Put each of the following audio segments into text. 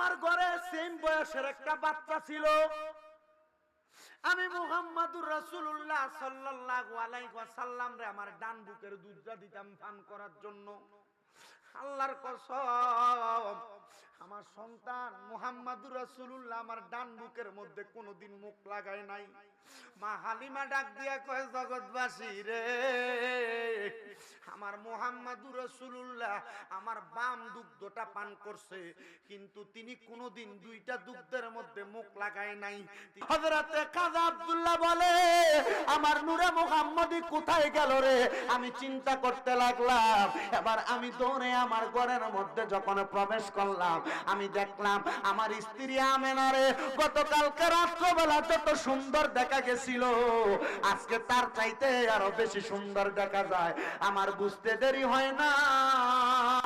আমার ঘরে সেম বয়সের একটা বাচ্চা ছিল। আমি মুহাম্মাদুর রাসূলুল্লাহ সাল্লাল্লাহু আলাইহি ওয়াসাল্লাম রে আমার ডান বুকের দুধটা দিতাম পান করার জন্য। আল্লাহর কসম আমার সন্তান মুহাম্মাদুর রাসূলুল্লাহ আমার ডান বুকের মধ্যে কোনোদিন মুখ লাগায় নাই। মা হালিমা ডাক দিয়া কয়, জগৎবাসী রে, আমার মুহাম্মাদুর রাসূলুল্লাহ আমার বাম দুগ্ধটা পান করছে, কিন্তু তিনি কোনোদিন দুইটা দুগ্ধের মধ্যে মুখ লাগায় নাই। হযরতে কাজী আব্দুল্লাহ বলে, আমার নূরে মুহাম্মদি কোথায় গেল রে? আমি চিন্তা করতে লাগলাম। এবার আমি দৌড়ে আমার ঘরের মধ্যে যখন প্রবেশ করলাম আমি দেখলাম আমার স্ত্রী আমেনারে গতকালকে রাত্রবেলা যত সুন্দর দেখা গেছিল, আজকে তার চাইতে আরও বেশি সুন্দর দেখা যায়। আমার বুঝতে দেরি হয় না।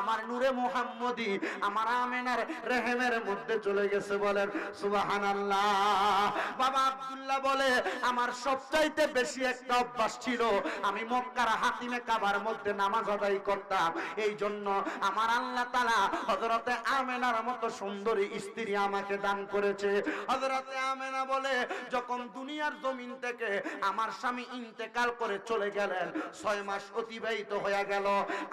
আমার নূরে মুহাম্মদি, আমার আমেনার রেহেমের মধ্যে চলে গেছে বলেন, সুবহানাল্লাহ। বাবা আবদুল্লাহ বলে, আমার সবচাইতে বেশি একটা অভ্যাস ছিল, আমি মক্কার হাতিমে কাবার মধ্যে নামাজ আদায় করতাম। এই জন্য আমার আল্লাহ তালা হজরতে আমেনার মতো সুন্দরী স্ত্রী আমাকে দান করেছে। হজরতে আমেনা বলে, যখন দুনিয়ার জমিন থেকে আমার স্বামী ইন্তেকাল করে চলে গেলেন, ছয় মাস অতিবাহিত হয়ে গেল।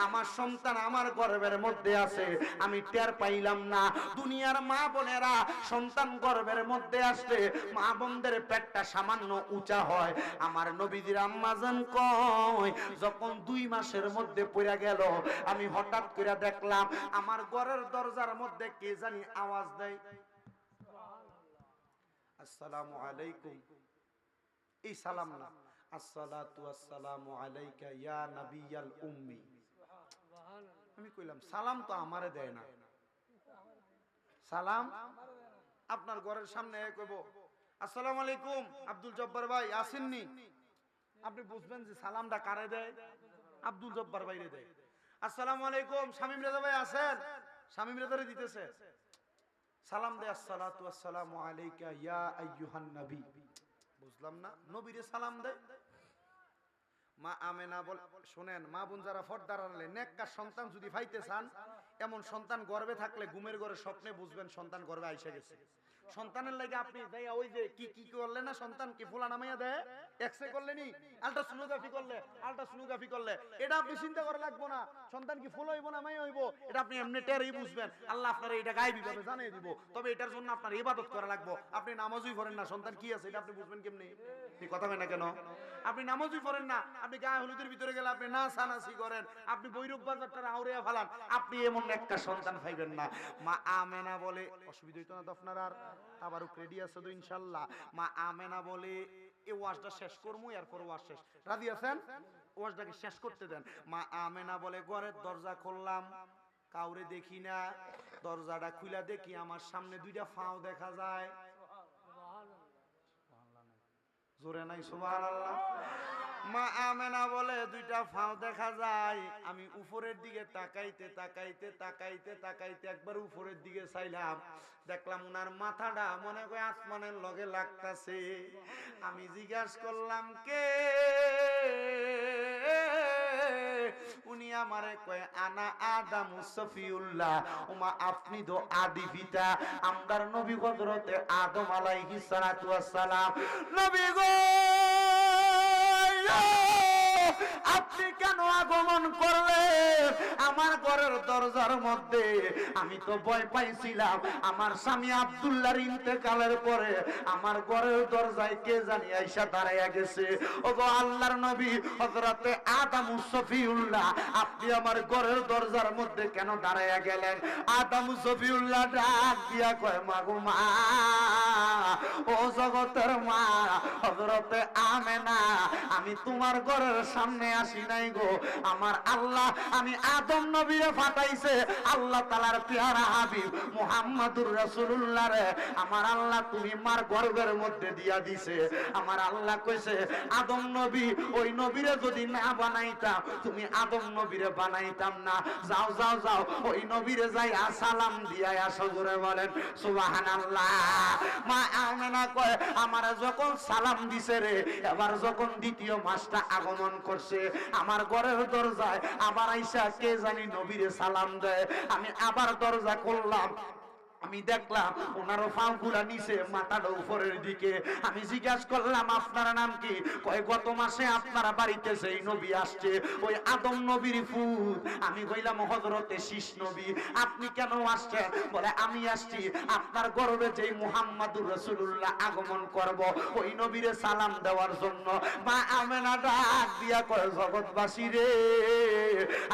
আমার সন্তান আমার গর্ভের মধ্যে আছে, আমি টের পাইলাম না। দুনিয়ার মা বোনেরা সন্তান গর্ভের মধ্যে আসলে মা বোনদের পেটটা সামান্য উঁচা হয়। আমার নবীজির আম্মাজান কয়, যখন দুই মাসের মধ্যে পড়ে গেল, আমি হঠাৎ করে দেখলাম আমার ঘরের দরজার মধ্যে কে জানি আওয়াজ দেয়। আসসালামু আলাইকুম। এই সালাম না। আসসালাতু আসসালামু আলাইকা ইয়া নাবিয়াল উম্মি। আমি কইলাম, সালাম তো আমারে দেয় না। সালাম? আপনার ঘরের সামনে কইব। আসসালামু আলাইকুম, আব্দুল জব্বার ভাই, আসেননি? আপনি বুঝবেন যে সালামটা কারে দেয়? আব্দুল জব্বার ভাইরে দেয়। আসসালামু আলাইকুম, শামিম রেজা ভাই আছেন? শামিম রেজারে দিতেছে। সালাম দে, আসসালাতু আসসালামু আলাইকা ইয়া আইয়ুহান নবী। বুঝলাম না, নবীরে সালাম দে। মা আমেনা বল, শুনেন, মা বোন যারা আনলে নেককার সন্তান যদি ভাইতে চান, এমন সন্তান গর্বে থাকলে ঘুমের ঘরে স্বপ্নে বুঝবেন সন্তান গর্বে আইসা গেছে। সন্তানের লাগে আপনি যাইয়া ওই যে কি কি করলেন না সন্তান কি ফুলা নামাইয়া দেয়? আপনি নামাজই না। সন্তান কি আছে আপনি বুঝবেন কেমনি? কথা হয় না কেন? আপনি নামাজই না। আপনি গায়ে হলুদের ভিতরে গেলে আপনি না সানাসি করেন। আপনি বৈরব বাজারটা আউরিয়া ফালান। আপনি এমন একটা সন্তান পাইবেন না। মা আমেনা বলে, অসুবিধা হইতো না আপনার আর? আবার রেডি আছে তো ইনশাল্লাহ। মা আমেনা বলে এই ওয়াজটা শেষ করব এরপর ওয়াজ শেষ। রাজি আছেন? ওয়াজটাকে শেষ করতে দেন। মা আমেনা বলে ঘরের দরজা খুললাম কাউরে দেখি না। দরজাটা খুলে দেখি আমার সামনে দুইটা ফাও দেখা যায়। জোরে নাই সুবহানাল্লাহ। মা আমেনা বলে, দুইটা ফাও দেখা যায়। আমি উপরের দিকে তাকাইতে তাকাইতে তাকাইতে তাকাইতে একবার উপরের দিকে চাইলাম। দেখলাম উনার মাথাটা মনে করে আসমানের লগে লাগতাছে। আমি জিজ্ঞাসা করলাম, কে? উনি আমারে কয়, আনা আদম সফিউল্লাহ। ওমা আপনি তো আদি পিতা। আমদার নবী হযরতে আদম আলাইহিস সালাতু সালাম। নবী গো! no! আপনি কেন আগমন করলেন আমার ঘরের দরজার মধ্যে আমি তো ভয় পাইছিলাম। আমার স্বামী আব্দুল্লাহর ইন্তেকালের পরে আমার ঘরের দরজায় কে জানি আইসা দাঁড়াইয়া গেছে। ও গো আল্লাহর নবী, হযরতে আদম সফিউল্লাহ, আপনি আমার ঘরের দরজার মধ্যে কেন দাঁড়াইয়া গেলেন? আদম সফিউল্লাহ ডাক দিয়া কয় মাগো মা, ও জগতের মা, হযরতে আমেনা, আমি তোমার ঘরের সামনে আসি নাই গো। আমার আল্লাহ, আমি আদম নবীরে ফাটাইছে। আল্লাহ তালার পেয়ারা হাবিব মুহাম্মাদুর রাসূলুল্লাহ রে। আমার আল্লাহ তুমি মার গর্ভের মধ্যে দিয়া দিছে। আমার আল্লাহ কইছে, আদম নবী, ওই নবীরে যদি না বানাইতাম, তুমি আদম নবীরে বানাইতাম না। যাও যাও যাও, ওই নবীরে যাই সালাম দিয়া আসো জোরে বলেন, সুবহানাল্লাহ। মা আমেনা কয়, আমার যখন সালাম দিছে রে, এবার যখন দ্বিতীয় মাসটা আগমন করছে আমার ঘরের দরজায় আবার আইসা কে জানি নবীরে সালাম দেয়। আমি আবার দরজা করলাম আমি দেখলাম ওনারও ফাউগুলা নিচে, মাথাটা উপরের দিকে। আমি জিজ্ঞাসা করলাম, আপনার নাম কি? কয়, গত মাসে আপনারা বাড়িতে সেই নবী আসছে, ওই আদম নবীর ফুল আমি কইলাম হজরতে শীষ নবী, আপনি কেন আসছেন? বলে, আমি আসছি আপনার গর্বে যেই মুহাম্মাদুর রাসূলুল্লাহ আগমন করব, ওই নবীরে সালাম দেওয়ার জন্য। মা আমেনা ডাক দিয়া কয়, জগৎবাসী রে।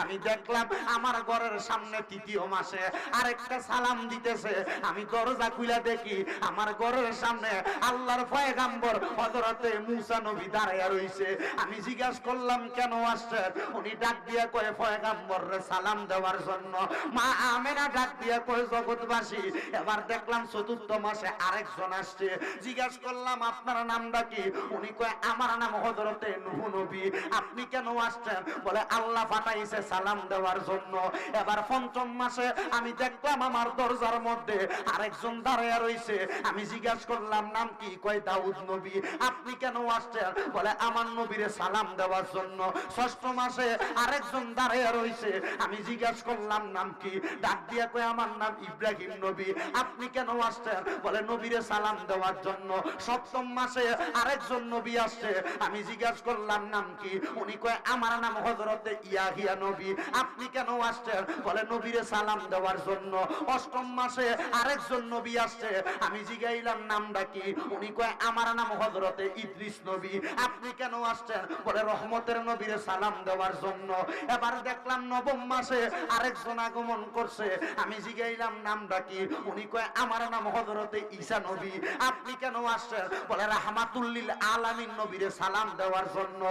আমি দেখলাম, আমার ঘরের সামনে তৃতীয় মাসে আরেকটা সালাম দিতেছে। আমি দরজা খুলে দেখি, আমার ঘরের সামনে আল্লাহর পয়গাম্বর হযরতে মুসা নবী দাঁড়ায়া রইছে। আমি জিজ্ঞাসা করলাম, কেন আসছেন? উনি ডাক দিয়া কয় পয়গাম্বর সালাম দেওয়ার জন্য। মা আমেনা ডাক দিয়া কয়, জগৎবাসী, এবার দেখলাম চতুর্থ মাসে আরেকজন আসছে। জিজ্ঞাসা করলাম, আপনার নামটা কি? উনি কয়, আমার নাম হযরতে নূহ নবী। আপনি কেন আসছেন? বলে, আল্লাহ পাঠাইছে সালাম দেওয়ার জন্য। এবার পঞ্চম মাসে আমি দেখলাম, আমার দরজার মধ্যে আরেকজন দাঁড়ায় রইছে। আমি জিজ্ঞাসা করলাম, নাম কি? কয়, দাউদ নবী। আপনি কেন আসছেন? বলে, আমার সালাম দেওয়ার জন্য। ষষ্ঠ মাসে আরেকজন দাঁড়ায় রইছে। আমি জিজ্ঞাসা করলাম, নাম কি? ডাক দিয়া কয়, আমার নাম ইব্রাহিম নবী। আপনি কেন আসছেন? বলে সালাম দেওয়ার জন্য। সপ্তম মাসে আরেকজন নবী আসছে। আমি জিজ্ঞাসা করলাম, নাম কি? উনি কয়, আমার নাম হযরতে ইয়াহিয়া নবী। আপনি কেন আসছেন? বলে, নবীরে সালাম দেওয়ার জন্য। অষ্টম মাসে আরেকজন নবী আসছে। আমি জিগাইলাম, নামটা কি? উনি কয়, আমার নাম হযরতে ইদ্রিস নবী। আপনি কেন আসছেন? বলে, রহমতের নবীরে সালাম দেওয়ার জন্য। এবার দেখলাম নবম মাসে আরেকজন আগমন করছে। আমি জিগাইলাম, নামটা কি? উনি কয়, আমার নাম হযরতে ঈসা নবী। আপনি কেন আসছেন? বলে রাহমাতুল্লিল আলামিন নবীরে সালাম দেওয়ার জন্য।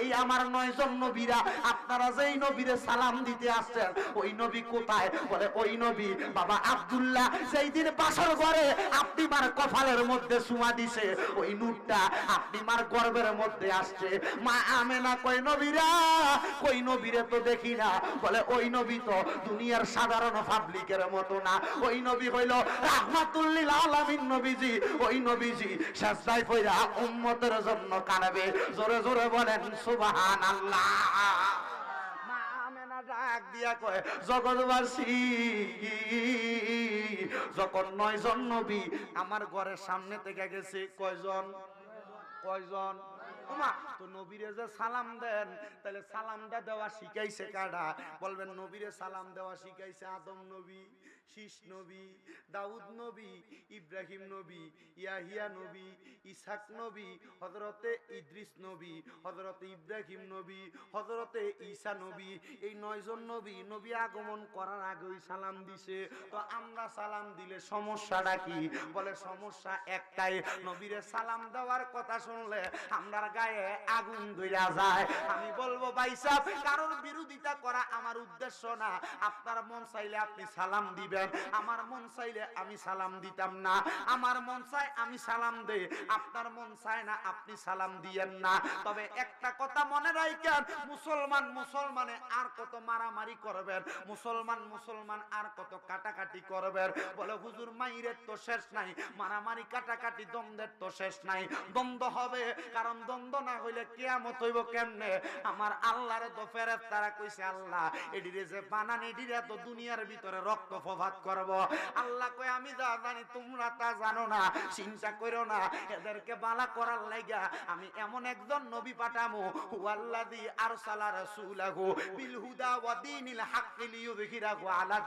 এই আমার নয়জন নবীরা, আপনারা যেই নবীরে সালাম দিতে আসছেন, ওই নবী কোথায়? বলে, ওই নবী বাবা আব্দুল্লাহ সেই দিন বাসর ঘরে আপনি মার কপালের মধ্যে সুমা দিছে, ওই নূরটা আপনি মার গর্বের মধ্যে আসছে। মা আমেনা কই নবীরা কই নবীরে তো দেখি না। বলে, ওই নবী তো দুনিয়ার সাধারণ পাবলিকের মতো না। ওই নবী হইল রাহমাতুল্লিল আলামিন নবীজি। ওই নবীজি সাজদায় পয়রা উম্মতের জন্য কাঁদবে। জোরে জোরে বলেন, সুবহানাল্লাহ। ডাক দিয়া কয়, জগৎবাসী, যখন নয়জন নবী, আমার ঘরের সামনে থেকে গেছে কয়জন? কয়জন? ওমা তো নবীরে যে সালাম দেন, তাহলে সালামটা দেওয়া শিখাইছে কারা? বলবেন, নবীরে সালাম দেওয়া শিখাইছে আদম নবী। শীষ নবী, দাউদ নবী, ইব্রাহিম নবী, ইয়াহিয়া নবী ইসাক নবী হজরতে ইদ্রিস নবী হজরতে ইব্রাহিম নবী হজরতে ঈসা নবী, এই নয়জন নবী নবী আগমন করার আগেই সালাম দিছে। তো আমরা সালাম দিলে সমস্যাটা কি? বলে, সমস্যা একটাই, নবীরে সালাম দেওয়ার কথা শুনলে আমরা গায়ে আগুন ধইরা যায়। আমি বলব, ভাই সাহেব, কারোর বিরোধিতা করা আমার উদ্দেশ্য না। আপনার মন চাইলে আপনি সালাম দিবেন। আমার মন চাইলে আমি সালাম দিতাম না। আমার মন চাই আমি সালাম দেই। আপনার মন চায় না আপনি সালাম দিয়েন না। তবে একটা কথা মনে রাখেন, মুসলমান মুসলমানে আর কত মারামারি করবেন, মুসলমান মুসলমান আর কত কাটাকাটি করবেন। বলে, হুজুর, মাইরের তো শেষ নাই, মারামারি কাটাকাটি দ্বন্দ্বের তো শেষ নাই। দ্বন্দ্ব হবে, কারণ দ্বন্দ্ব না হইলে কেয়ামত হইব কেমনে? আমার আল্লাহরে তো ফেরত তারা কইছে, আল্লাহ, এডিরে যে বানানি, এডিরে তো দুনিয়ার ভিতরে রক্ত প্রভাত করব। আল্লাহ কয়, আমি যা জানি, তোমরা তা জানো না, চিন্তা করো না। এদেরকে বালা করার লাগা আমি এমন একজন নবী পাঠামু আরসালা রাসূলাহু বিল হুদা ওয়া দীনিল হাক্কি আলা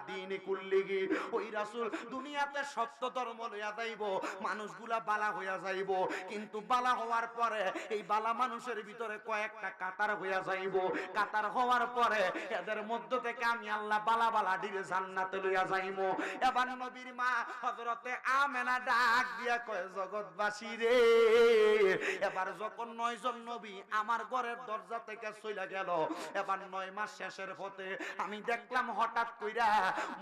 কুল্লিহি। ওই রাসূল দুনিয়াতে সত্য ধর্ম লইয়া যাইব, মানুষগুলা বালা হইয়া যাইব, কিন্তু বালা হওয়ার পরে এই বালা মানুষের ভিতরে কয়েকটা কাতার হইয়া যাইব। কাতার হওয়ার পরে এদের মধ্য থেকে আমি আল্লাহ বালা বালা ডিরে জান্নাতে লইয়া যাইব এবার নবীর মা হযরতে আমেনা ডাক দিয়া কয়, জগৎবাসী রে, এবার যখন নয়জন নবী আমার ঘরের দরজা থেকে চলে গেল, এবার নয় মাস শেষের পথে আমি দেখলাম হঠাৎ কইরা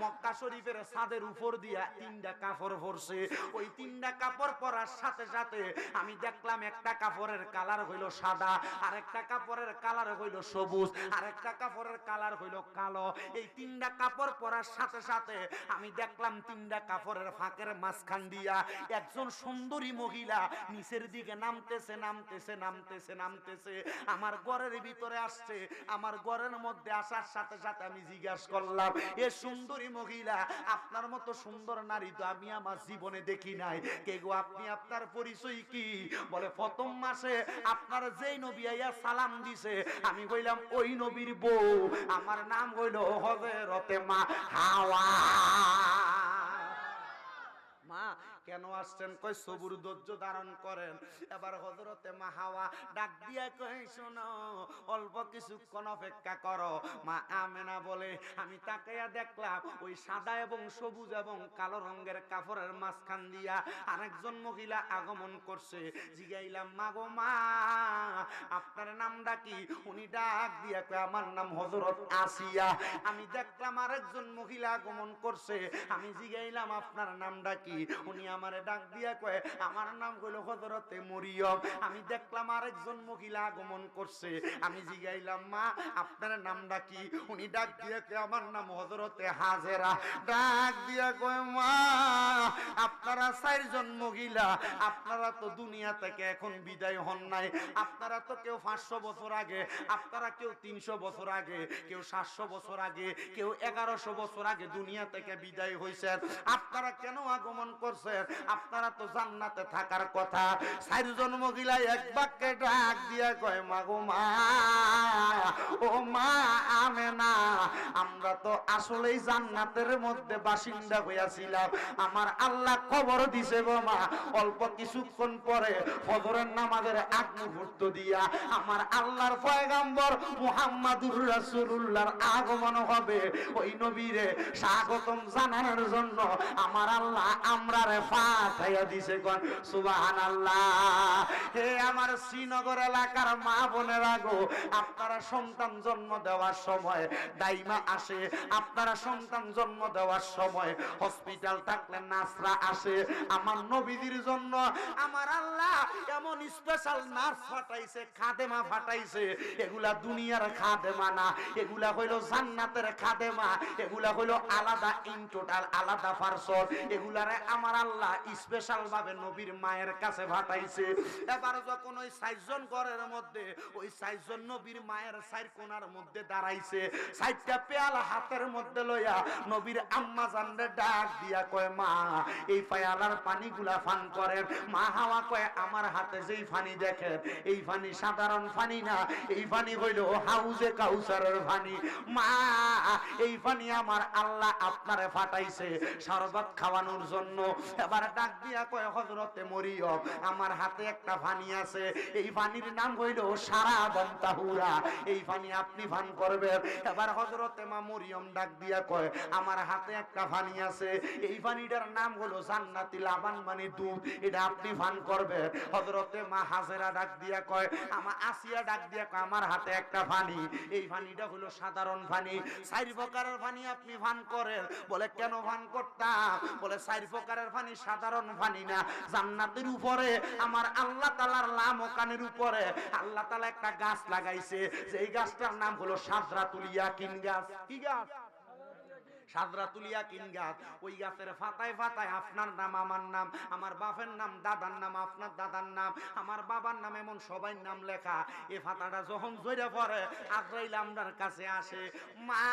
মক্কা শরীফের ছাদের উপর দিয়া তিনটা কাপড় পরছে। ওই তিনটা কাপড় পরার সাথে সাথে আমি দেখলাম একটা কাপড়ের কালার হইল সাদা, আরেকটা কাপড়ের কালার হইল সবুজ, আরেকটা কাপড়ের কালার হইল কালো। এই তিনটা কাপড় পরার সাথে সাথে আমি দেখলাম তিনটা কাপড়ের ফাঁকের মাঝখান দিয়া একজন সুন্দরী মহিলা নিচের দিকে নামতেছে নামতেছে নামতেছে নামতেছে। আমার ঘরের ভিতরে আসছে। আমার ঘরের মধ্যে আসার সাথে সাথে আমি জিজ্ঞাসা করলাম, এ সুন্দরী মহিলা, আপনার মতো সুন্দর নারী তো আমি আমার জীবনে দেখি নাই। কে গো, আপনি আপনার পরিচয় কি? বলে, প্রথম মাসে আপনার যেই নবী আইয়া সালাম দিছে, আমি কইলাম ওই নবীর বউ। আমার নাম হইল হজরতে মা হাওয়া। মা। কেন আসছেন? কই সবুর ধৈর্য ধারণ করেন। এবার হজরতে মা হাওয়া ডাক দিয়া কই শোনো, অল্প কিছুক্ষণ অপেক্ষা করো। মা আমেনা বলে, আমি তাকাইয়া দেখলাম ওই সাদা এবং সবুজ এবং কালো রঙের কাপড়ের মাঝখান দিয়া আরেকজন মহিলা আগমন করছে। জিগাইলাম, মা গো মা, আপনার নামটা কি? উনি ডাক দিয়া কয়, আমার নাম হজরত আসিয়া। আমি দেখলাম আরেকজন মহিলা আগমন করছে। আমি জিগাইলাম, আপনার নামটা কি? উনি আমারে ডাক দিয়া কয়ে, আমার নাম হইল হজরতে মরিয়ম। আমি দেখলাম আরেকজন মহিলা আগমন করছে। আমি জিগাইলাম, মা, আপনার নামটা কি? উনি ডাক দিয়া কয়ে, আমার নাম হজরতে হাজেরা। ডাক দিয়া কয়ে, মা আপনারা চারজন মহিলা, আপনারা তো দুনিয়া থেকে এখন বিদায় হন নাই। আপনারা তো কেউ পাঁচশো বছর আগে, আপনারা কেউ তিনশো বছর আগে, কেউ সাতশো বছর আগে, কেউ এগারোশো বছর আগে দুনিয়া থেকে বিদায় হয়েছেন আপনারা কেন আগমন করছেন? আপনারা তো জান্নাতে থাকার কথা। চারজন মহিলা এক বাক্যে ডাক দিয়া কয় মাগো মা, ও মা আমে না আমরা তো আসলেই জান্নাতের মধ্যে বাসিন্দা হইয়াছিলাম। আমার আল্লাহ খবর দিছে গো মা। অল্প কিছুক্ষণ পরে ফজরের নামাজের আগ মুহূর্ত দিয়া আমার আল্লাহর পয়গাম্বর মুহাম্মাদুর রাসূলুল্লাহর আগমন হবে। ওই নবীরে স্বাগতম জানানোর জন্য আমার আল্লাহ আমরারে পাঠাইয়া দিছে কোন সুবহানাল্লাহ। হে আমার শ্রীনগর এলাকার মা বোনেরা গো, আপনারা সন্তান জন্ম দেওয়ার সময় দাইমা আসে। আপনারা সন্তান জন্ম দেওয়ার সময় হসপিটাল থাকলে নার্সরা আসে। আমার নবীদের জন্য আমার আল্লাহ এমন স্পেশাল নার্স ফাটাইছে, খাদেমা ফাটাইছে। এগুলা দুনিয়ার খাদেমা না, এগুলা হইল জান্নাতের খাদেমা, এগুলা হইল আলাদা ইন টোটাল আলাদা পার্সন এগুলারে আমার আল্লাহ স্পেশাল ভাবে নবীর মায়ের কাছে ফাটাইছে। এবার যখন ওই সাইজন ঘরের মধ্যে, ওই সাইজন নবীর মায়ের সাইর কোনার মধ্যে দাঁড়াইছে সাইডটা পেয়ালা হাতের মধ্যে লইয়া নবীর আম্মা জানরে ডাক দিয়া কয়, মা, এই পায়ালার পানিগুলা ফান করেন। মা হাওয়া কয়, আমার হাতে যেই পানি দেখেন, এই পানি সাধারণ পানি না, এই পানি হইল হাউজে কাউসারের পানি মা, এই পানি আমার আল্লাহ আপনারে ফাটাইছে শরবত খাওয়ানোর জন্য। এবার ডাক দিয়া কয় হজরতে মরিয়ম, আমার হাতে একটা পানি আছে। এই পানির নাম হইল সারা বন্তাহুরা। এই পানি আপনি ফান করবেন। এবার হজরতে মা মরিয়ম ডাক দিয়া কয়, আমার হাতে একটা পানি আছে। এই পানিটার নাম হলো জান্নাতি লাবান মানে দুধ এটা আপনি পান করবেন। হজরতে মা হাজেরা ডাক দিয়া কয় আমার আসিয়া ডাক দিয়া কয়, আমার হাতে একটা পানি এই পানিটা হলো সাধারণ পানি চারি প্রকারের পানি আপনি পান করেন। বলে, কেন পান করতাম? বলে, চারি প্রকারের পানি সাধারণ পানি না। জান্নাতের উপরে, আমার আল্লাহ তালার লাম ওকানের উপরে। আল্লাহ তালা একটা গাছ লাগাইছে। সেই গাছটার নাম হলো সাদরাতুলিয়া কিন গাছ। কি গাছ? সাদরাতুলিয়া কিন গাছ। ওই গাছের ফাতায় ফাতায় আপনার নাম, আমার নাম, আমার বাপের নাম, দাদার নাম, আপনার দাদার নাম, আমার বাবার নাম এমন সবাই নাম লেখা। এই ফাতাটা যখন জইরা পড়ে, আজরাইল আমরার কাছে আসে মা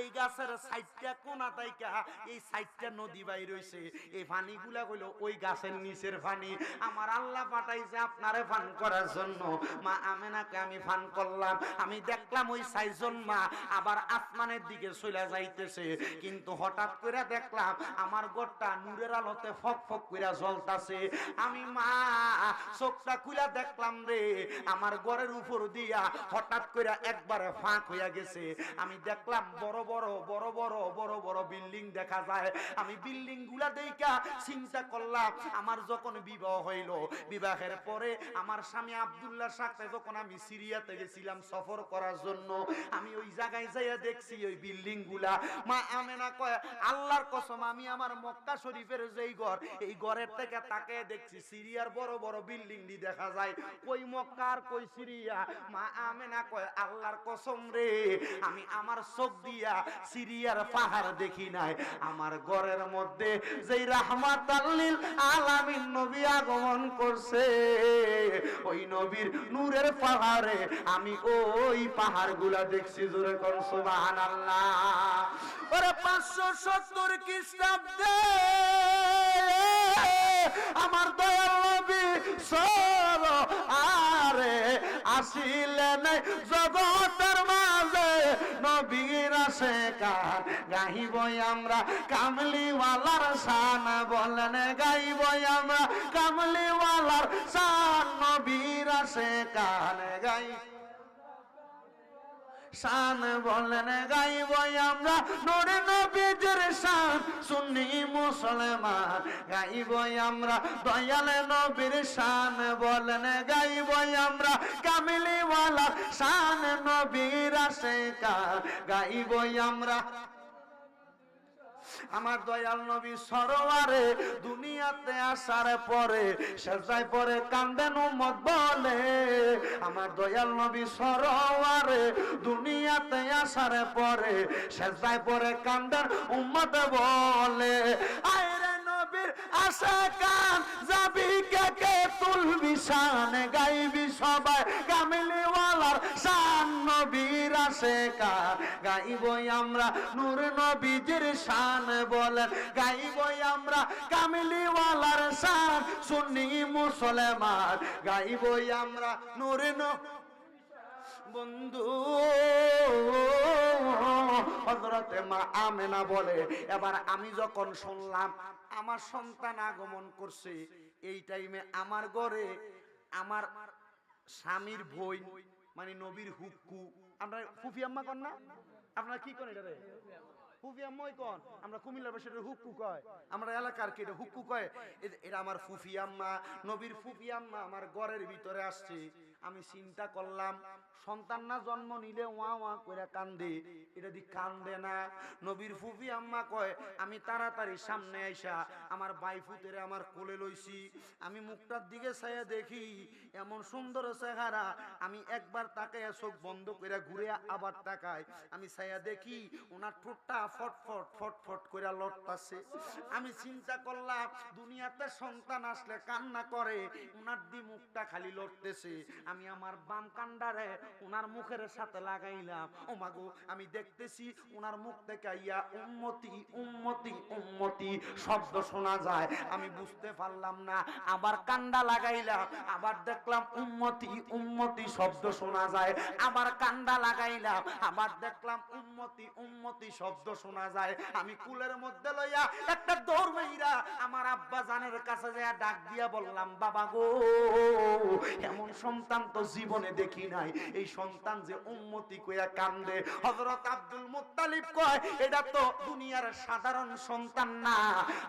এই গাছের সাইডটা কোনা তাইকা? এই সাইডটা নদী বাই রইছে এই পানিগুলা হইল ওই গাছের নিচের পানি আমার আল্লাহ পাঠাইছে আপনারে ফান করার জন্য। মা আমেনাকে আমি ফান করলাম। আমি দেখলাম ওই সাইজন মা আবার আসমানের দিকে চলে যাইতেছে। কিন্তু হঠাৎ করে দেখলাম আমার গোটটা নূরের আলোতে ফক ফক করে জ্বলতাছে। আমি মা, চোখটা খুলে দেখলাম রে, আমার ঘরের উপর দিয়া হঠাৎ করে একবারে ফাঁক হইয়া গেছে। আমি দেখলাম বড় বড় বড় বড় বড় বড় বিল্ডিং দেখা যায়। আমি বিল্ডিংগুলা দেখা চিন্তা করলাম, আমার যখন বিবাহ হইল, বিবাহের পরে আমার স্বামী আব্দুল্লাহর সাথে যখন আমি সিরিয়াতে গেছিলাম সফর করার জন্য, আমি ওই জায়গায় যাইয়া দেখছি ওই বিল্ডিংগুলা মা আমেনা কয়, আল্লাহর কসম, আমি আমার মক্কা শরীফের যেই ঘর, এই ঘরের থেকে তাকে দেখছি সিরিয়ার বড় বড় বিল্ডিং দি দেখা যায়। কই মক্কা আর কই সিরিয়া? মা আমেনা কয়, আল্লাহর কসম রে, আমি আমার চোখ দিয়া সিরিয়ার পাহাড় দেখি নাই। আমার ঘরের মধ্যে যেই রাহমাত আল্লিল আলামিন নবী আগমন করছে, ওই নবীর নূরের পাহাড়ে আমি ওই পাহাড়গুলা দেখছি। জোরে কোন, সুবহানাল্লাহ। ওরে 570 খ্রিস্টাব্দে আমার দয়াল নবী সর আরে আসিলেন জগতের মাঝে। নবীর আসে কার গাইব আমরা, কামলিওয়ালার শান বলেন গাইব আমরা, কামলিওয়ালার শান, নবীর আসে কান গাই শান বলেন, গাইব আমরা নরে নবীজের শান। সুন্নি মুসলমান, গাইব আমরা দয়াল নবীর শান বলেন, গাইব আমরা কামিলি ওয়ালা শান নবীর কার গাইব আমরা আমার দয়াল নবী সরোয়ারে দুনিয়াতে আসার পরে সেজাই পরে কান্দেন উম্মত বলে। আমার দয়াল নবী সরোয়ারে দুনিয়াতে আসার পরে সেজাই পরে কান্দেন উম্মত বলে। আয়রে নবীর আশা কান, যাবি কে কে তুলবি, শান গাইবি সবাই কামিলিওয়ালার শান নবীর আসে কান গাইবই আমরা নূর নবীজির শান বলেন। গাইবই আমরা কামিলিওয়ালার শান সুন্নি মুসলমান। গাইবই আমরা নূর বন্ধু হজরতে মা আমেনা বলে, এবার আমি যখন শুনলাম আমার সন্তান আগমন করছে, এই টাইমে আমার ঘরে আমার স্বামীর বই মানে নবীর হুক্কু আমরা ফুফি আম্মা কন না? আপনারা কি কন এটা রে ফুফি আম্মাই কন। আমরা কুমিল্লার এটা হুক্কু কয়। আমরা এলাকার কি এটা হুক্কু কয়? এটা আমার ফুফি আম্মা, নবীর ফুফি আম্মা আমার ঘরের ভিতরে আসছে। আমি চিন্তা করলাম সন্তান না জন্ম নিলে ওয়া ওয়া করে কান্দে। এটা দি কান্দে না। নবীর ফুফি আম্মা কয়, আমি তাড়াতাড়ি সামনে আইসা, আমার বাইফুতেরে আমার কোলে লইছি। আমি মুখটার দিকে চাইয়া দেখি, এমন সুন্দর চেহারা। আমি একবার তাকে চোখ বন্ধ করে ঘুরে আবার তাকাই। আমি চাইয়া দেখি, ওনার ঠোঁটটা ফটফট ফটফট করে লড়তাছে আমি চিন্তা করলাম, দুনিয়াতে সন্তান আসলে কান্না করে ওনার দি মুখটা খালি লড়তেছে আমি আমার বাম কান্ডারে ওনার মুখের সাথে লাগাইলাম। ও মাগো আমি দেখতেছি ওনার মুখ থেকে ইয়া উম্মতি উম্মতি উম্মতি শব্দ শোনা যায়। আমি বুঝতে পারলাম না, আবার কান্ডা লাগাইলাম, আবার দেখলাম উম্মতি উম্মতি শব্দ শোনা যায়। আবার কান্ডা লাগাইলাম, আবার দেখলাম উম্মতি উম্মতি শব্দ শোনা যায়। আমি কুলের মধ্যে লইয়া একটা দৌড় মেইরা আমার আব্বা জানের কাছে যায় ডাক দিয়া বললাম, বাবা গো, এমন সন্তান তো জীবনে দেখি নাই। এই সন্তান যে উম্মতি কইয়া কান্দে, হযরত আব্দুল মুত্তালিব কয়, এটা তো দুনিয়ার সাধারণ সন্তান না।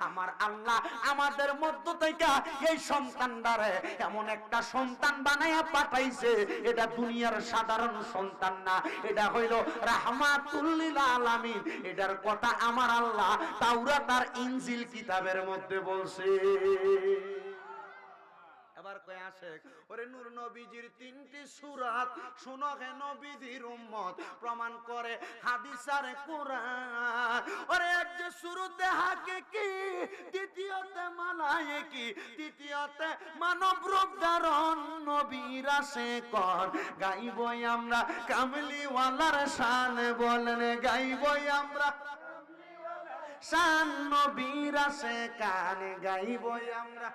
আমার আল্লাহ আমাদের মধ্য থেকে এই সন্তানটারে এমন একটা সন্তান বানাইয়া পাঠাইছে। এটা দুনিয়ার সাধারণ সন্তান না। এটা হইল রাহমাতুল্লিল আলামিন। এটার কথা আমার আল্লাহ তাওরাত আর ইনজিল কিতাবের মধ্যে বলছে। কয় আসে। ওরে নূর নবীজির তিনটি সুরাত, শুনো হে নবীজির উম্মত, প্রমাণ করে হাদিসার কোরআন। ওরে এক যে শুরুতে হাকে কি দ্বিতীয়তে মালায়ে কি তৃতীয়তে মানব রূপ ধারণ নবীর আসে কর। গাইবই আমরা কামলিওয়ালার শান বলেন, গাইবই আমরা শান নবীর আসে কানে। গাইবই আমরা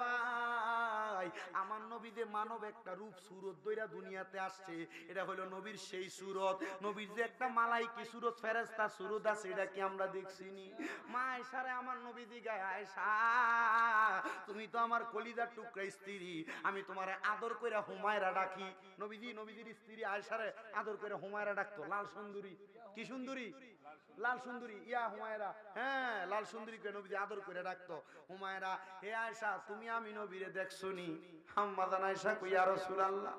ভাই। আমার নবীতে মানব একটা রূপ সুরত দইরা দুনিয়াতে আসছে, এটা হলো নবীর সেই সুরত। নবীর যে একটা মালাইকি সুরত ফেরেস্তা সুরত আছে, এটা কি আমরা দেখছিনি? মা আয়সারে আমার নবী দিগায় আয়সা তুমি তো আমার কলিজার টুকরা স্ত্রী, আমি তোমারে আদর করে হুমায়রা ডাকি। নবীজি, নবীজির স্ত্রী আয়সারে আদর করে হুমায়রা ডাকতো, লাল সুন্দরী। কি সুন্দরী? লাল সুন্দরী, ইয়া হুমায়রা। হ্যাঁ লাল সুন্দরীকে নবী আদর করে রাখতো হুমায়রা, হে আয়সা তুমি আমি নবীরে দেখছ নি হাম্মাদান আয়সা কই, ইয়া রাসূলুল্লাহ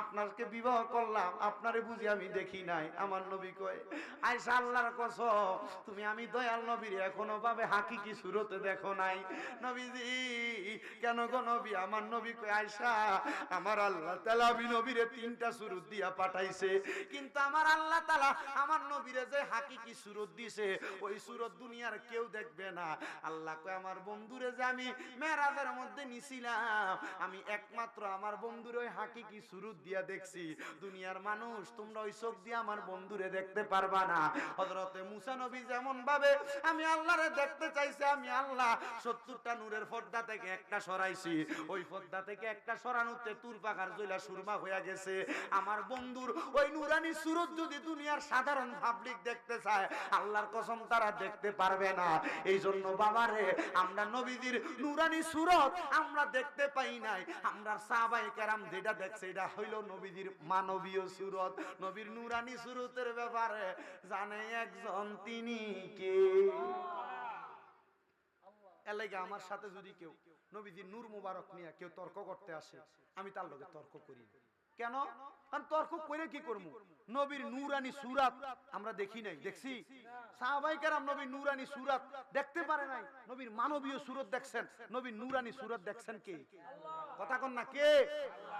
আপনাকে বিবাহ করলাম, আপনারে বুঝি আমি দেখি নাই। আমার নবী কয় আয়সা আল্লাহর কসম, তুমি আমি দয়াল নবীর এখনও ভাবে হাকিকি সুরতে দেখো নাই। নবীজি, কেন গো নবী? আমার নবী কয় আয়সা আমার আল্লাহ তাআলা আমি নবীরে তিনটা সুরত দিয়া পাঠাইছে। কিন্তু আমার আল্লাহ তাআলা আমার নবীরে যে হাকিকি সুরত দিছে, ওই সুরত দুনিয়ার কেউ দেখবে না। আল্লাহ কয়, আমার বন্ধুরে যে আমি মেরাজের মধ্যে নিছিলাম, আমি একমাত্র আমার বন্ধুর ওই হাকিকি সুরত দিয়া দেখছি। দুনিয়ার মানুষ, তোমরা ওই চোখ দিয়ে আমার বন্ধুরে দেখতে পারবা না। হযরতে মুসা নবী যেমন ভাবে আমি আল্লাহরে দেখতে চাইছি, আমি আল্লাহ সত্তরটা নূরের পর্দা থেকে একটা সরাইছি। ওই পর্দা থেকে একটা সরানোতে তুর পাখার জইলা সুরমা হইয়া গেছে। আমার বন্ধুর ওই নুরানি সুরত যদি দুনিয়ার সাধারণ পাবলিক দেখতে চায় আল্লাহর কসম তারা দেখতে পারবে না। এই জন্য বাবারে, আমরা নবীজির নুরানি সুরত আমরা দেখতে পাই নাই। আমরা সাহাবাই কেরাম যেটা দেখছে, এটা হইল নবীজির মানবীয় সুরত। নবীর নুরানি সুরতের ব্যাপারে জানে একজন তিনি কে? আমার সাথে যদি কেউ নবীজির নূর মুবারক নিয়ে কেউ তর্ক করতে আসে, আমি তার লগে তর্ক করি। না। কেন? কারণ তর্ক করে কি করব নবীর নুরানি সুরাত আমরা দেখি নাই দেখছি? সাহাবাই কেরাম নবীর নুরানি সুরাত দেখতে পারে নাই। নবীর মানবীয় সুরত দেখছেন। নবীর নুরানি সুরত দেখছেন কে? কথা কন না, কে?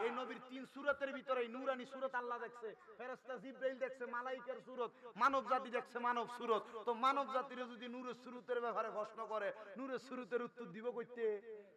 এই নবীর তিন সুরতের ভিতরে নূরানি সুরত আল্লাহ দেখছে, ফেরেশতা জিব্রাইল দেখছে, মালাইকার সুরত মানব জাতি দেখছে মানব সুরত। তো মানব জাতির যদি নূরের সুরতের ব্যাপারে প্রশ্ন করে, নূরের সুরতের উত্তর দিব কইতে?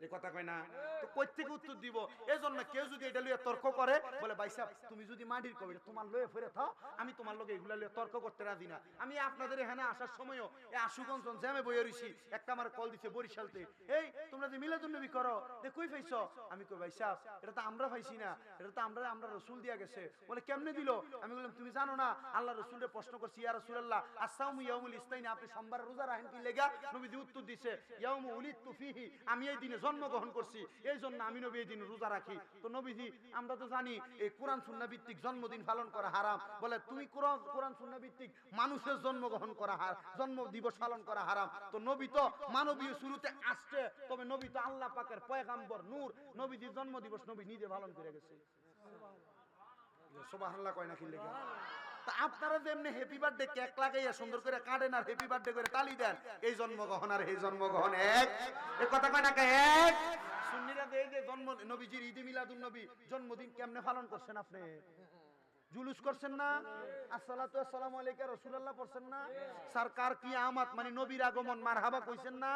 এই কথা কয় না। তো কই থেকে উত্তর দিব? এজন্য কেউ যদি এটা লইয়া তর্ক করে, বলে, ভাই সাহেব, তুমি যদি মাটির কবি তোমার লয়ে ফিরে থাও, আমি তোমার লগে এগুলা লইয়া তর্ক করতে রাজি না। আমি আপনাদের এখানে আসার সময়ও এই আশুগঞ্জ জ্যামে বইয়ে রইছি, একটা আমার কল দিছে বরিশালতে। এই, তোমরা যে মিলাদুন নবী করো কই পাইছো আমি কই ভাই সাহেব এটা তো আমরা পাইছি না, এটা তো আমরা আমরা রসুল দিয়া গেছে। বলে কেমনে দিল? আমি বললাম, তুমি জানো না, আল্লাহ রসুলের প্রশ্ন করছি, ইয়া রাসূলুল্লাহ আসসালামু ইয়াউমুল ইসতাইন, আপনি সোমবার রোজা রাখেন কি লেগা? নবীজি উত্তর দিছে, ইয়াউমু উলিদতু ফিহি, আমি এই দিনে জন্মগ্রহণ করছি, এই জন্য আমি নবী এই দিনে রোজা রাখি। তো নবীজি, আমরা তো জানি, এই কোরআন সুন্নাহ ভিত্তিক জন্মদিন পালন করা হারাম। বলে, তুমি কোরআন কোরআন সুন্নাহ ভিত্তিক মানুষের জন্মগ্রহণ করা হার জন্ম দিবস পালন করা হারাম। তো নবী তো মানবীয় শুরুতে আসছে, তবে নবী তো আল্লাহ পাকের পয়গাম্বর নূর। নবীজির জন্ম দিবস নবী নিজে পালন করে গেছে। কয় তা আপনারা যেমনি হ্যাপি বার্থডে কেক লাগাইয়া সুন্দর করে কাটেন আর হ্যাপি বার্থডে করে তালি দেন এই জন্মগ্রহণ আর এই জন্মগ্রহণ এক। এ কথা কয় না কে এক? সুন্নিরা এই যে জন্ম নবীজির ঈদে মিলাদুল নবী জন্মদিন কেমনে পালন করছেন আপনি? জুলুস করছেন না? আসসালাতু আসসালামু আলাইকা রাসূলুল্লাহ পড়ছেন না? সরকার কি আমাত মানে নবীর আগমন, মারহাবা কইছেন না?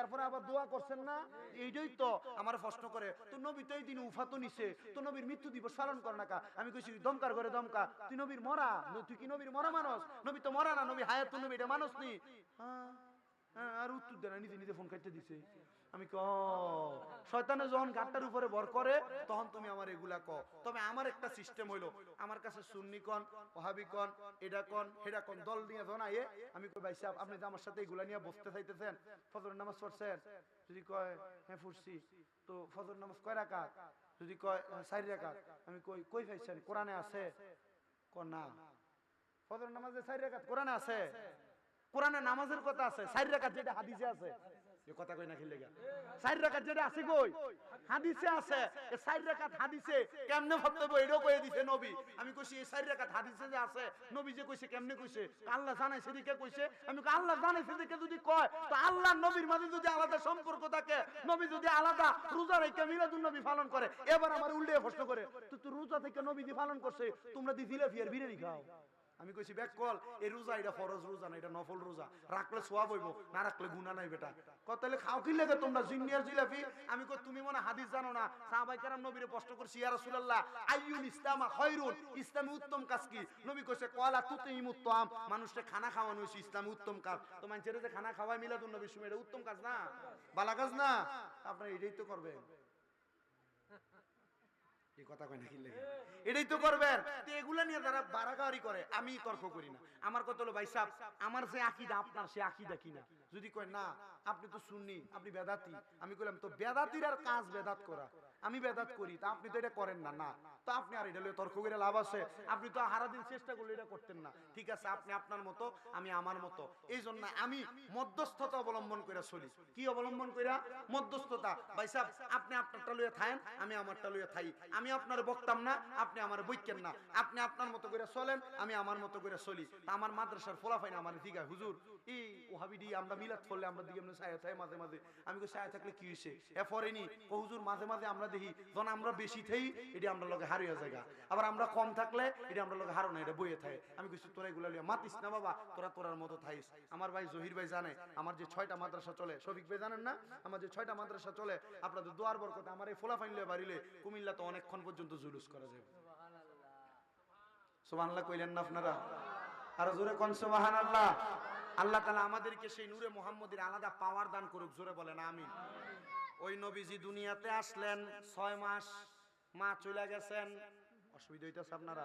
এরপরে আবার দোয়া করছেন না? এইটাই তো আমার প্রশ্ন করে। তো নবী তো এই দিন উফাতো নিছে। তো নবীর মৃত্যু দিবস পালন কর না কা? আমি কইছি দমকার করে দমকা তুই নবীর মরা? তুই কি নবীর মরা মানুষ? নবী তো মরা না, নবী হায়াত নবী, এটা মানুষ নি। আর উত্তর দেয় না, নিজে নিজে ফোন কাটতে দিছে। আমি ক শয়তানে যখন গাটটার উপরে ভর করে, তখন তুমি আমার এগুলা ক তবে আমার একটা সিস্টেম হইল। আমার কাছে সুন্নি কন, ওহাবি কন এটা কন, হেডা কন, দল নিয়ে যখন আইয়ে আমি কই, ভাই সাহেব, আপনি যে আমার সাথে এগুলা নিয়ে বসতে চাইতেছেন ফজর নামাজ পড়ছেন? যদি কয় হ্যাঁ পড়ছি। তো ফজর নামাজ কয় রাকাত? যদি কয় চারি রাকাত? আমি কই কই পাইছেন? কোরআনে আছে? ক না। ফজর নামাজে চারি রাকাত কোরআনে আছে? কোরআনে নামাজের কথা আছে? চার রাকাত যেটা হাদিসে আছে? কথা কই না খেলে যেটা আছে কই? হাদিসে আছে। এ হাদিসে কেমনে দিছে নবী। আমি কইছি, এই হাদিসে যে আছে, নবী যে কইছে, কেমনে কইছে? আল্লাহ জানাই সেদিকে কইছে। আমি আল্লাহ জানাই যদি কয়, তো আল্লাহ নবীর মাঝে যদি আলাদা সম্পর্ক থাকে, নবী যদি আলাদা রোজা রেখে মিলাদুন নবী পালন করে, এবার আমার উল্টে প্রশ্ন করে, তো তুই রোজা থেকে নবী দি পালন করছে, তোমরা দি জিলাপি আর বিরিয়ানি খাও। আমি কইছি ব্যাক কল। এই রোজা, এটা ফরজ রোজা না, এটা নফল রোজা। রাখলে সোয়াব হইব, না রাখলে গুনাহ নাই বেটা। কতালে খাও, কি লাগে তোমরা জিনিয়ার জিলাপি? আমি কই, তুমি মনে হাদিস জানো না, সাহাবাই কেরাম নবীরে প্রশ্ন করছি, ইয়া রাসূলুল্লাহ আইয়ুল ইসলামা খায়রুন, ইসলামে উত্তম কাজ কি? নবী কইছে, কলা তুতিম উত্তম মানুষকে খানা খাওয়ানো হইছে ইসলামে উত্তম কাজ। তো মানুষের যে খানা খাওয়ায় মিলাদুন নবীর সময় এটা উত্তম কাজ না? বালা কাজ না? আপনারা এটাই তো করবেন। এই কথা কয় নাকি লেগে? এটাই তো করবেন। এগুলা নিয়ে যারা বাড়াগাড়ি করে, আমি তর্ক করি না। আমার কথা হলো, ভাই সাহেব আমার যে আকিদা, আপনার সে আকিদা কিনা? যদি কয়, না, আপনি তো শুননি আপনি বেদাতি আমি কইলাম, তো বেদাতির আর কাজ বেদাত করা। আমি বেদাত করি, তা আপনি তো এটা করেন না। না তো আপনি আর এটা তর্ক করে লাভ আছে। আপনি তো হারা দিন চেষ্টা করলে এটা করতেন না। ঠিক আছে, আপনি আপনার মতো, আমি আমার মতো। এই জন্য আমি মধ্যস্থতা অবলম্বন করে চলি। কি অবলম্বন কইরা? মধ্যস্থতা। ভাই সাহেব, আপনি আপনারটা লইয়া থাকেন আমি আমারটা লইয়া থাই। আমি আপনার বকতাম না, আপনি আমার বইকেন না। আপনি আপনার মতো করে চলেন, আমি আমার মতো করে চলি। তা আমার মাদ্রাসার ফলাফাই না আমার আছে হুজুর এই ওহাবিডি আমরা মিলাদ করলে আমরা দিকে এমনি ছায়া থাকে মাঝে মাঝে। আমি ছায়া থাকলে কি হইছে? এ পরেনি ও হুজুর, মাঝে মাঝে আমরা দেখি যখন আমরা বেশি থাই, এটি আমরা লগে আবার আমরা কম থাকলে এটি আমরা লগে হারো না, এটা বইয়ে থাকে। আমি কইছি, তোরা এগুলা মাতিস না বাবা, তোরা তোরার মতো থাইস আমার ভাই জহির ভাই জানে, আমার যে ছয়টা মাদ্রাসা চলে, শফিক ভাই জানেন না? আমার যে ছয়টা মাদ্রাসা চলে, আপনাদের দোয়ার বরকতে আমার এই ফোলা ফাইনলে বাড়িলে কুমিল্লা তো অনেকক্ষণ পর্যন্ত জুলুস করা যাবে সুবহানাল্লাহ কইলেন না আপনারা? আর জোরে কোন সুবহানাল্লাহ। আল্লাহ তাআলা আমাদেরকে সেই নূরে মুহাম্মদের আলাদা পাওয়ার দান করুক, জোরে বলেন, আমিন। ওই নবীজি দুনিয়াতে আসলেন ছয় মাস মা চলে গেছেন। অসুবিধা হইতেছে আপনারা?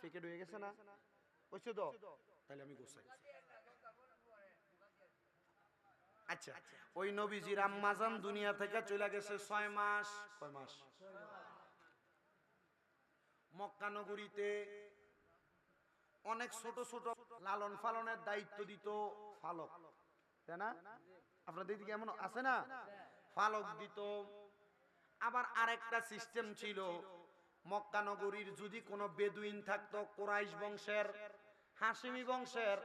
ফিকেট হয়ে গেছে না? বুঝছ তো? তাহলে আমি গোসাই আচ্ছা ওই নবীজির আম্মাজান দুনিয়া থেকে চলে গেছে ছয় মাস। কয় মাস। মক্কা নগরীতে অনেক ছোট ছোট লালন পালনের দায়িত্ব দিত ফালক। তাই না? আপনাদের দিকে এমন আছে না। ফালক দিত। আবার আরেকটা সিস্টেম ছিল। মক্কানগরীর যদি কোনো বেদুইন থাকতো, কোরাইশ বংশের হাসিমি বংশের,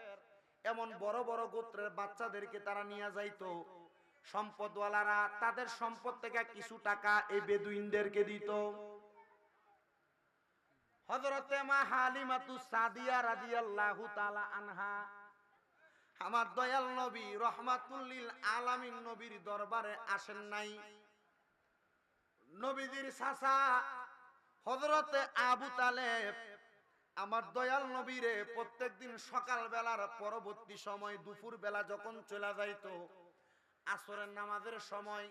এমন বড় বড় গোত্রের বাচ্চাদেরকে তারা নিয়ে যাইতো। সম্পদওয়ালারা তাদের সম্পদ থেকে কিছু টাকা এই বেদুইনদেরকে দিত। হযরতে মা হালিমাতু সাদিয়া রাদিয়াল্লাহু তাআলা আনহা, আমার দয়াল নবী রহমাতুল্লিল আলামিন নবীর দরবারে আসেন নাই। নবীজির চাচা হযরতে আবু তালেব, আমার দয়াল নবীরে প্রত্যেকদিন সকাল বেলার পরবর্তী সময় দুপুর বেলা যখন চলে যাইতো, আসরের নামাজের সময়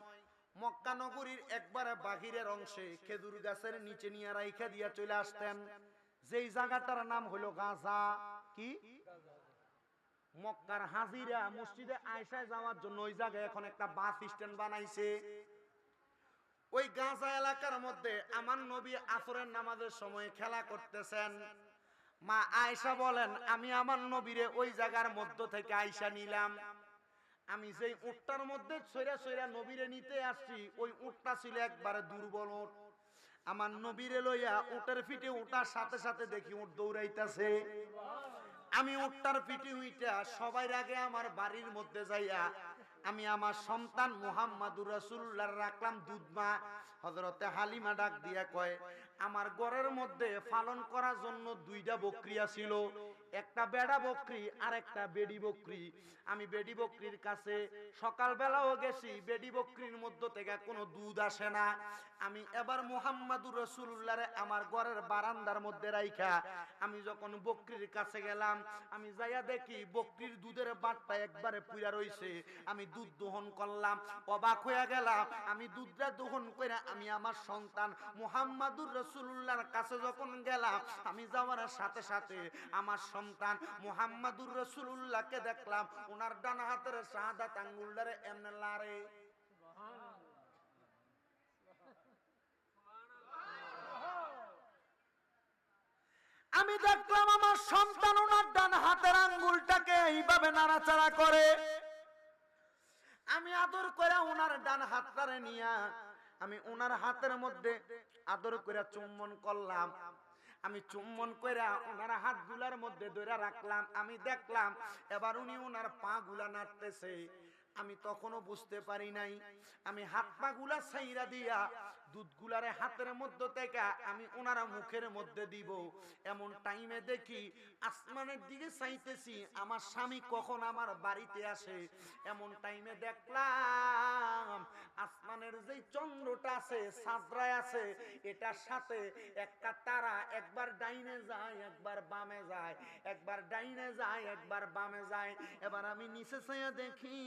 মক্কা নগরীর একবারে বাহিরের অংশে খেজুর গাছের নিচে নিয়ে রাইখা দিয়া চলে আসতেন। যেই জায়গাটার নাম হলো গাজা, কি? মক্কার হাজিরা মসজিদে আয়সায় যাওয়ার জন্য ওই জায়গায় এখন একটা বাস স্ট্যান্ড বানাইছে। ওই গাঁজা এলাকার মধ্যে আমার নবী আসরের নামাজের সময় খেলা করতেছেন। মা আয়সা বলেন, আমি আমার নবীরে ওই জায়গার মধ্য থেকে আয়সা নিলাম। আমি যেই উটটার মধ্যে সইরা সইরা নবীরে নিতে আসছি, ওই উটটা ছিল একবারে দুর্বল উট। আমার নবীরে লইয়া উটের ফিটে উঠার সাথে সাথে দেখি উট দৌড়াইতাছে। আমি উটটার পিঠে উইটা সবাই আগে আমার বাড়ির মধ্যে যাইয়া আমি আমার সন্তান মুহাম্মাদুর রাসূলুল্লাহ রাখলাম দুধমা। হযরতে হালিমা ডাক দিয়া কয়, আমার ঘরের মধ্যে পালন করার জন্য দুইটা বকরিয়া ছিল একটা বেড়া বকরি আর একটা বেডি বকরি। আমি বেডি বকরির কাছে সকালবেলাও গেছি, বেডি বকরির মধ্য থেকে কোনো দুধ আসে না। আমি এবার মুহাম্মাদুর রাসূলুল্লাহরে আমার ঘরের বারান্দার মধ্যে রাইখা, আমি যখন বকরির কাছে গেলাম, আমি যাইয়া দেখি বকরির দুধের বাটটা একবারে পুইরা রইছে। আমি দুধ দহন করলাম, অবাক হয়ে গেলাম, আমি দুধটা দহন করে আমি আমার সন্তান মুহাম্মাদুর রাসূলুল্লাহর কাছে যখন গেলাম, আমি যাওয়ার সাথে সাথে আমার সন্তান মুহাম্মাদুর রাসূলুল্লাহকে দেখলাম ওনার ডান হাতের শাহাদাত আঙ্গুলটারে এমনে লারে। আমি দেখলাম আমার সন্তান ওনার ডান হাতের আঙ্গুলটাকে এইভাবে নাড়াচাড়া করে। আমি আদর করে ওনার ডান হাতটারে নিয়া আমি ওনার হাতের মধ্যে আদর করে চুম্বন করলাম। আমি চুম্বন করে ওনার হাতগুলার মধ্যে ধরে রাখলাম। আমি দেখলাম এবার উনি ওনার পা গুলা নাড়তেছে। আমি তখনও বুঝতে পারি নাই। আমি হাত পা গুলা সাইরা দিয়া দুধ গুলারে হাতের মধ্যে থেকে আমি ওনারা মুখের মধ্যে দিব। এমন টাইমে দেখি আসমানের দিকে চাইতেছি, আমার স্বামী কখন আমার বাড়িতে আসে? এমন টাইমে দেখলাম আসমানের যে চন্দ্রটা আছে সাজরায় আছে, এটার সাথে একটা তারা একবার ডাইনে যায়, একবার বামে যায়, একবার ডাইনে যায়, একবার বামে যায়। এবার আমি নিচে চাইয়া দেখি,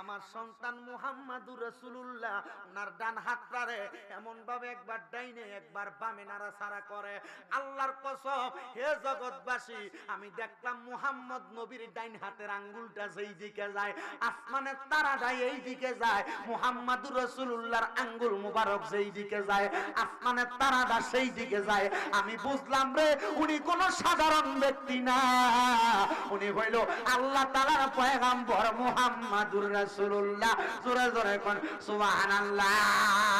আমার সন্তান মুহাম্মাদুর রাসূলুল্লাহ ওনার ডান হাতটা এমন ভাবে একবার ডাইনে, একবার বামে করে। আল্লাহর কসম, হে জগৎবাসী, আমি দেখলাম মুহাম্মদ নবীর ডাইন হাতের আঙ্গুলটা দিকে যায় এই দিকে যায় রাসূলুল্লাহর আঙ্গুল মুবারক যেই দিকে যায়, আসমানের তারাটা সেই দিকে যায়। আমি বুঝলাম রে, উনি কোন সাধারণ ব্যক্তি না। উনি হইল আল্লাহ তাআলার পয়গাম্বর মুহাম্মাদুর রাসূলুল্লাহ। জোরে জোরে কোন